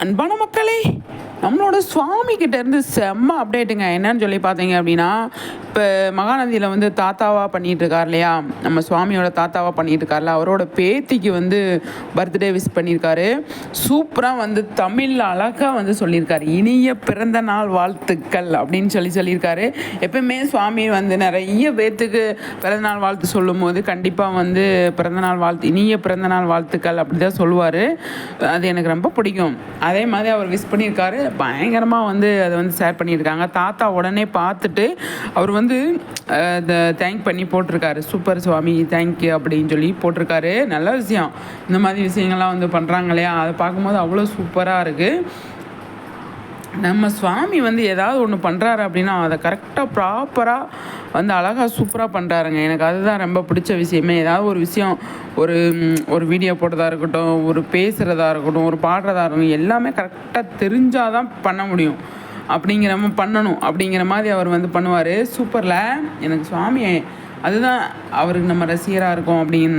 அன்பான மக்களே நம்மளோட சுவாமி கிட்டேருந்து செம்ம அப்டேட்டுங்க என்னன்னு சொல்லி பார்த்தீங்க அப்படின்னா இப்போ மகாநதியில் வந்து தாத்தாவாக பண்ணிட்டு இருக்கார் இல்லையா? நம்ம சுவாமியோட தாத்தாவாக பண்ணிட்டு இருக்கார்ல அவரோட பேத்திக்கு வந்து பர்த்டே விஷ் பண்ணியிருக்காரு சூப்பராக வந்து தமிழில் அழகாக வந்து சொல்லியிருக்காரு இனிய பிறந்த நாள் வாழ்த்துக்கள் அப்படின்னு சொல்லி சொல்லியிருக்காரு எப்பயுமே சுவாமி வந்து நிறைய பேத்துக்கு பிறந்தநாள் வாழ்த்து சொல்லும் போது கண்டிப்பாக வந்து பிறந்தநாள் வாழ்த்து இனிய பிறந்தநாள் வாழ்த்துக்கள் அப்படி தான் சொல்லுவார். அது எனக்கு ரொம்ப பிடிக்கும். அதே மாதிரி அவர் விஷ் பண்ணியிருக்காரு பயங்கரமாக வந்து அதை வந்து ஷேர் பண்ணியிருக்காங்க தாத்தா உடனே பார்த்துட்டு அவர் வந்து இந்த தேங்க் பண்ணி போட்டிருக்காரு. சூப்பர் சுவாமி தேங்க்யூ அப்படின்னு சொல்லி போட்டிருக்காரு. நல்ல விஷயம். இந்த மாதிரி விஷயங்கள்லாம் வந்து பண்ணுறாங்க இல்லையா? அதை பார்க்கும்போது அவ்வளோ சூப்பராக இருக்குது நம்ம சுவாமி வந்து ஏதாவது ஒன்று பண்ணுறாரு அப்படின்னா அதை கரெக்டாக ப்ராப்பராக வந்து அழகாக சூப்பராக பண்ணுறாருங்க எனக்கு அதுதான் ரொம்ப பிடிச்ச விஷயமே. ஏதாவது ஒரு விஷயம் ஒரு ஒரு வீடியோ போட்டதாக இருக்கட்டும் ஒரு பேசுகிறதா இருக்கட்டும் ஒரு பாடுறதா இருக்கட்டும் எல்லாமே கரெக்டாக தெரிஞ்சால் தான் பண்ண முடியும். அப்படிங்கிற மாதிரி பண்ணணும். அப்படிங்கிற மாதிரி அவர் வந்து பண்ணுவார். சூப்பரில். எனக்கு சுவாமி அதுதான் அவருக்கு நம்ம ரசிகராக இருக்கோம் அப்படின்னு